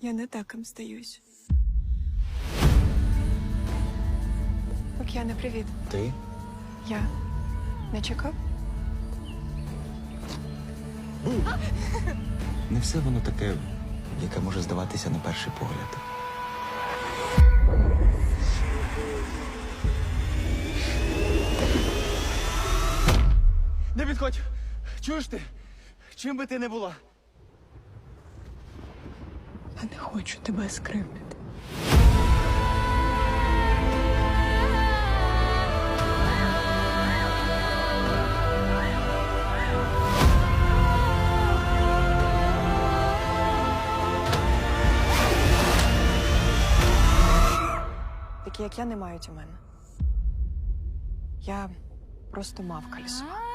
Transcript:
Я не так їм здаюсь. Океане, привіт. Ти? Я не чекав? Не все воно таке, яке може здаватися на перший погляд. Не підходь. Чуєш ти? Чим би ти не була? А не хочу тебе скривдити. Такі, як я, не мають у мене. Я просто мавка лісова.